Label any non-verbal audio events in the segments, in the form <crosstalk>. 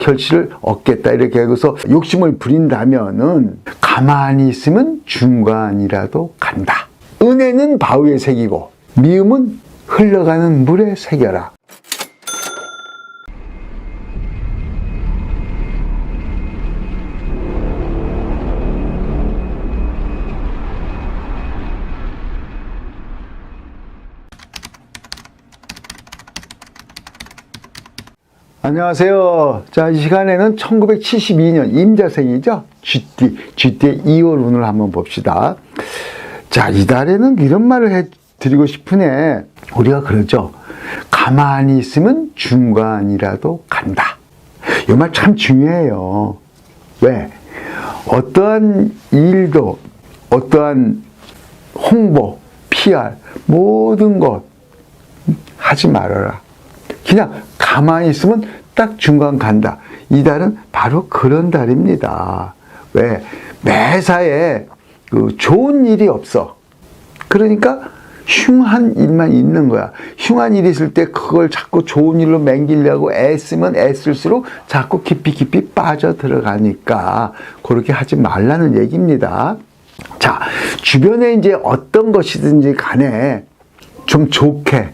결실을 얻겠다 이렇게 하고서 욕심을 부린다면은 가만히 있으면 중간이라도 간다. 은혜는 바위에 새기고 미움은 흘러가는 물에 새겨라. 안녕하세요. 자, 이 시간에는 1972년 임자생이죠. GT, GT의 2월 운을 한번 봅시다. 자, 이달에는 이런 말을 해 드리고 싶으네. 우리가 그러죠. 가만히 있으면 중간이라도 간다. 이 말 참 중요해요. 왜? 어떠한 일도, 어떠한 홍보, PR, 모든 것 하지 말아라. 그냥 가만히 있으면 딱 중간 간다. 이 달은 바로 그런 달입니다. 왜? 매사에 그 좋은 일이 없어. 그러니까 흉한 일만 있는 거야. 흉한 일이 있을 때 그걸 자꾸 좋은 일로 맹기려고 애쓰면 애쓸수록 자꾸 깊이 깊이 빠져 들어가니까 그렇게 하지 말라는 얘기입니다. 자, 주변에 이제 어떤 것이든지 간에 좀 좋게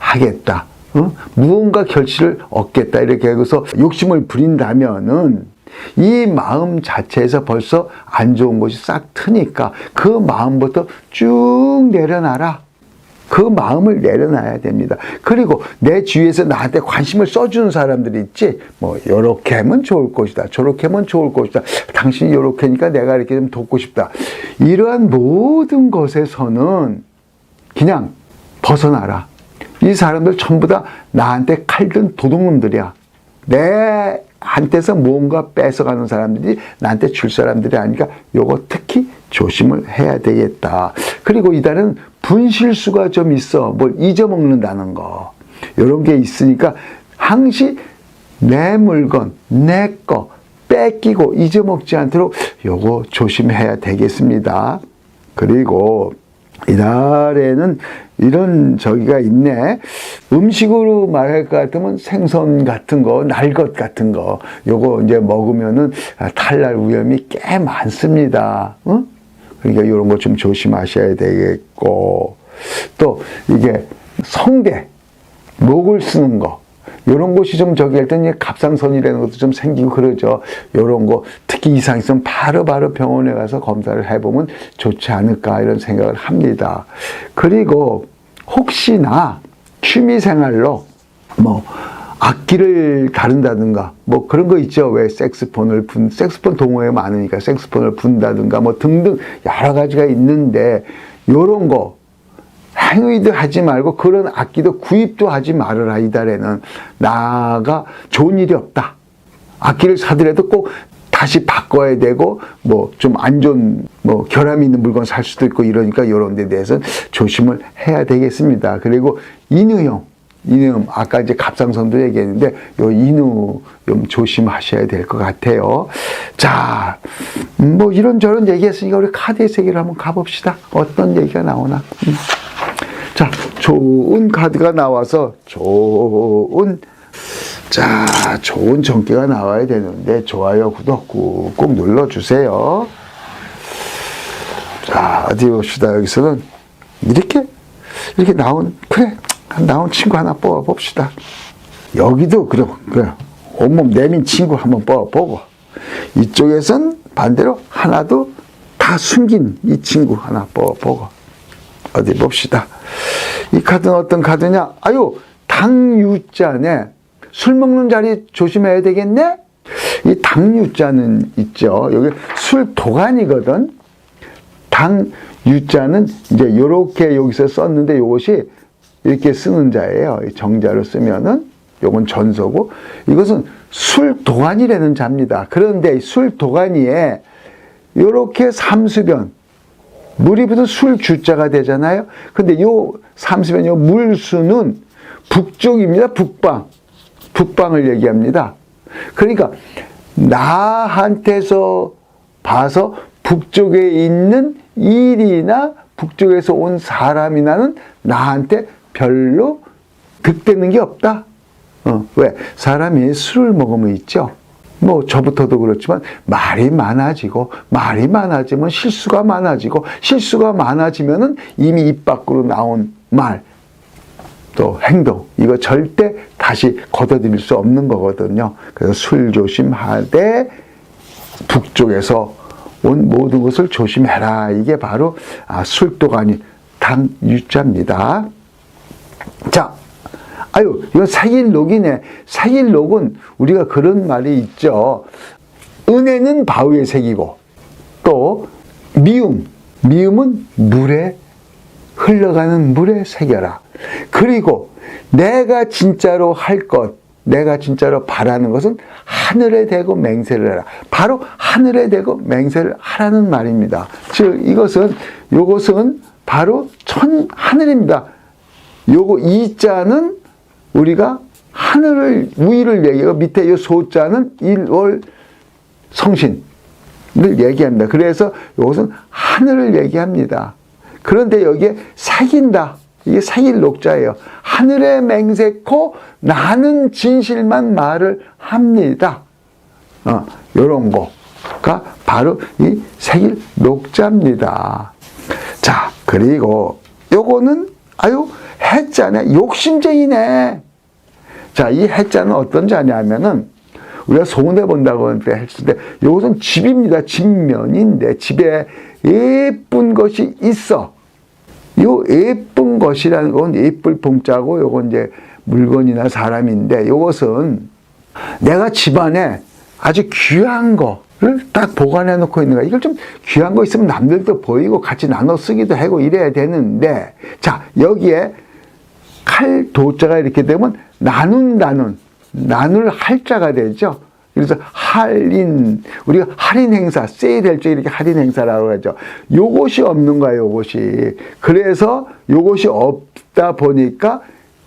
하겠다. 어? 무언가 결실을 얻겠다. 이렇게 하고서 욕심을 부린다면은 이 마음 자체에서 벌써 안 좋은 것이 싹 트니까 그 마음부터 쭉 내려놔라. 그 마음을 내려놔야 됩니다. 그리고 내 주위에서 나한테 관심을 써주는 사람들이 있지. 뭐, 요렇게 하면 좋을 것이다. 저렇게 하면 좋을 것이다. 당신이 요렇게 하니까 내가 이렇게 좀 돕고 싶다. 이러한 모든 것에서는 그냥 벗어나라. 이 사람들 전부 다 나한테 칼든 도둑놈들이야. 내 한테서 무언가 뺏어가는 사람들이 나한테 줄 사람들이 아니까 요거 특히 조심을 해야 되겠다. 그리고 이달은 분실수가 좀 있어. 뭘 잊어먹는다는 거. 요런 게 있으니까 항시 내 물건, 내 거 뺏기고 잊어먹지 않도록 요거 조심해야 되겠습니다. 그리고 이달에는 이런 저기가 있네. 음식으로 말할 것 같으면 생선 같은 거, 날것 같은 거, 요거 이제 먹으면은 탈날 위험이 꽤 많습니다. 어? 그러니까 이런 거 좀 조심하셔야 되겠고, 또 이게 성대, 목을 쓰는 거, 요런 곳이 좀 저기 할 때는 갑상선이라는 것도 좀 생기고 그러죠. 요런 거 특히 이상 있으면 바로 바로 병원에 가서 검사를 해보면 좋지 않을까 이런 생각을 합니다. 그리고 혹시나 취미 생활로 뭐 악기를 다룬다든가 뭐 그런 거 있죠. 왜 색스폰을 분 색스폰 동호회 많으니까 색스폰을 분다든가 뭐 등등 여러 가지가 있는데 요런 거 행위도 하지 말고 그런 악기도 구입도 하지 말아라 이달에는 나가 좋은 일이 없다 악기를 사더라도 꼭 다시 바꿔야 되고 뭐 좀 안 좋은 뭐 결함이 있는 물건 살 수도 있고 이러니까 이런 데 대해서는 조심을 해야 되겠습니다 그리고 인후용 인후 아까 이제 갑상선도 얘기했는데 요 인후 좀 조심하셔야 될 것 같아요. 자, 음, 뭐 이런 저런 얘기했으니까 우리 카드의 세계로 한번 가봅시다. 어떤 얘기가 나오나. 음. 자, 좋은 카드가 나와서 좋은 자, 좋은 전기가 나와야 되는데 좋아요, 구독 꾹, 꾹 눌러 주세요. 자, 어디 봅시다. 여기서는 이렇게 이렇게 나온 그래 나온 친구 하나 뽑아 봅시다. 여기도 그래 그래 온몸 내민 친구 한번 뽑아 보고 이쪽에선 반대로 하나도 다 숨긴 이 친구 하나 뽑아 보고 어디 봅시다. 이 카드는 어떤 카드냐? 아유 당유자네 술 먹는 자리 조심해야 되겠네. 이 당유자는 있죠. 여기 술 도가니거든. 당 유자는 이제 요렇게 여기서 썼는데 요것이 이렇게 쓰는 자예요. 정자로 쓰면은 요건 전서고 이것은 술 도가니라는 자입니다. 그런데 술 도가니에 요렇게 삼수변 물이 붙은 술 주자가 되잖아요. 근데 요 삼수변 요 물수는 북쪽입니다. 북방. 북방을 얘기합니다. 그러니까 나한테서 봐서 북쪽에 있는 일이나 북쪽에서 온 사람이나는 나한테 별로 득되는 게 없다. 어, 왜? 사람이 술을 먹으면 있죠. 뭐 저부터도 그렇지만 말이 많아지고 말이 많아지면 실수가 많아지고 실수가 많아지면은 이미 입 밖으로 나온 말 또 행동 이거 절대 다시 걷어들일 수 없는 거거든요. 그래서 술 조심하되 북쪽에서 온 모든 것을 조심해라. 이게 바로 아, 술도가 아닌 당유자입니다. 자, 아유, 이거 사일록이네. 사일록은 우리가 그런 말이 있죠. 은혜는 바위에 새기고, 또, 미움. 미움은 물에, 흘러가는 물에 새겨라. 그리고 내가 진짜로 할 것, 내가 진짜로 바라는 것은 하늘에 대고 맹세를 해라. 바로 하늘에 대고 맹세를 하라는 말입니다. 즉, 이것은, 요것은 바로 천, 하늘입니다. 요거 이 자는 우리가 하늘을 위를 얘기하고 밑에 요 소자는 일월 성신을 얘기합니다. 그래서 이것은 하늘을 얘기합니다. 그런데 여기에 사귄다. 이게 사귈 녹자예요. 하늘에 맹세코 나는 진실만 말을 합니다. 어, 요런 거가 바로 이 색일 녹자입니다. 자, 그리고 요거는 아유 해자네 욕심쟁이네. 자, 이 해자는 어떤 자냐면은 우리가 손해 본다고 했을 때 이것은 집입니다. 집면인데 집에 예쁜 것이 있어. 요 예쁜 것이라는 건 예쁠 봉자고 요건 이제 물건이나 사람인데 요것은 내가 집안에 아주 귀한 거를 딱 보관해 놓고 있는 거야. 이걸 좀 귀한 거 있으면 남들도 보이고 같이 나눠 쓰기도 하고 이래야 되는데 자, 여기에 칼 도자가 이렇게 되면 나눈다는 나눌 할자가 되죠. 그래서 할인 우리가 할인 행사 세일할 때 이렇게 할인 행사라고 하죠. 요것이 없는 거야, 요것이. 그래서 요것이 없다 보니까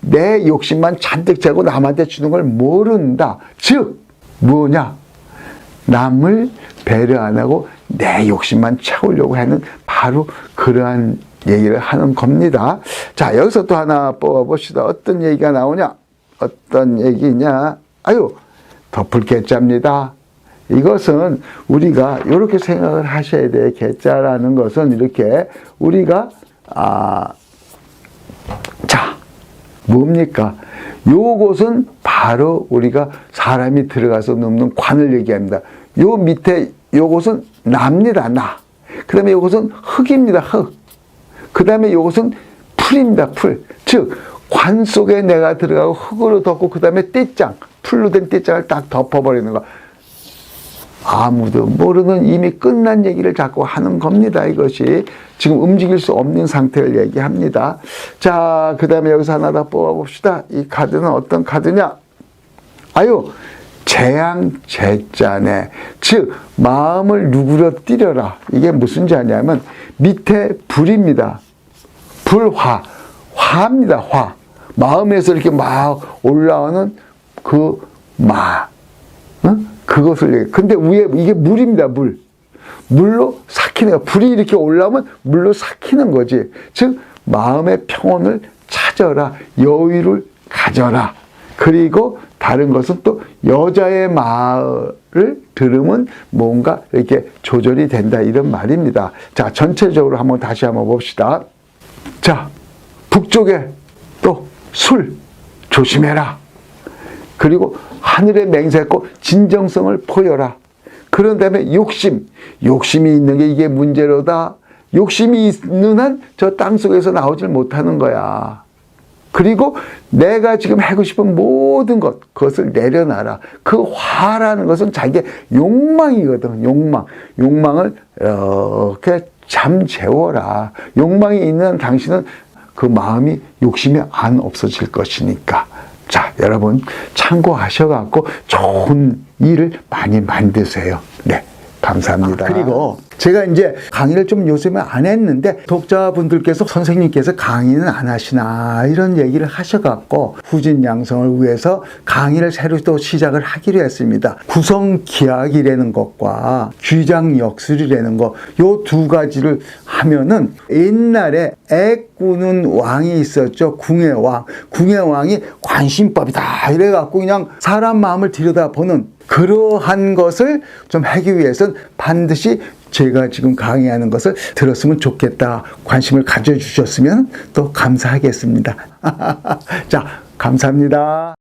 내 욕심만 잔뜩 차고 남한테 주는 걸 모른다. 즉 뭐냐? 남을 배려 안 하고 내 욕심만 채우려고 하는 바로 그러한 얘기를 하는 겁니다. 자, 여기서 또 하나 뽑아봅시다. 어떤 얘기가 나오냐? 어떤 얘기냐? 아유, 덮을 개자입니다. 이것은 우리가 이렇게 생각을 하셔야 돼. 개자라는 것은 이렇게 우리가, 아, 자, 뭡니까? 요것은 바로 우리가 사람이 들어가서 눕는 관을 얘기합니다. 요 밑에 요것은 납니다, 나. 그 다음에 요것은 흙입니다, 흙. 그 다음에 요것은 풀입니다, 풀. 즉, 관 속에 내가 들어가고 흙으로 덮고 그 다음에 띠장, 풀로 된 띠장을 딱 덮어버리는 거. 아무도 모르는 이미 끝난 얘기를 자꾸 하는 겁니다. 이것이 지금 움직일 수 없는 상태를 얘기합니다. 자, 그 다음에 여기서 하나 더 뽑아봅시다. 이 카드는 어떤 카드냐? 아유, 재앙 제자네. 즉, 마음을 누그러뜨려라. 이게 무슨 자냐면 밑에 불입니다. 불화. 화입니다, 화. 마음에서 이렇게 막 올라오는 그 마. 어? 그것을. 근데 위에 이게 물입니다, 물. 물로 삭히는 거. 불이 이렇게 올라오면 물로 삭히는 거지. 즉 마음의 평온을 찾아라. 여유를 가져라. 그리고 다른 것은 또 여자의 말을 들으면 뭔가 이렇게 조절이 된다 이런 말입니다. 자, 전체적으로 한번 다시 한번 봅시다. 자, 북쪽에 또 술 조심해라. 그리고 하늘에 맹세했고 진정성을 보여라. 그런 다음에 욕심. 욕심이 있는 게 이게 문제로다. 욕심이 있는 한 저 땅속에서 나오질 못하는 거야. 그리고 내가 지금 하고 싶은 모든 것, 그것을 내려놔라. 그 화라는 것은 자기의 욕망이거든, 욕망. 욕망을 이렇게 잠재워라. 욕망이 있는 당신은 그 마음이 욕심이 안 없어질 것이니까. 자, 여러분 참고하셔갖고 좋은 일을 많이 만드세요. 네. 감사합니다. 그리고 제가 이제 강의를 좀 요즘에 안 했는데 독자분들께서 선생님께서 강의는 안 하시나 이런 얘기를 하셔갖고 후진 양성을 위해서 강의를 새로 또 시작을 하기로 했습니다. 구성 기약이라는 것과 귀장 역술이라는 것 요 두 가지를 하면은 옛날에 애꾸는 왕이 있었죠. 궁의 왕. 궁의 왕이 관심법이다 이래갖고 그냥 사람 마음을 들여다보는 그러한 것을 좀 하기 위해서는 반드시 제가 지금 강의하는 것을 들었으면 좋겠다. 관심을 가져주셨으면 또 감사하겠습니다. <laughs> 자, 감사합니다.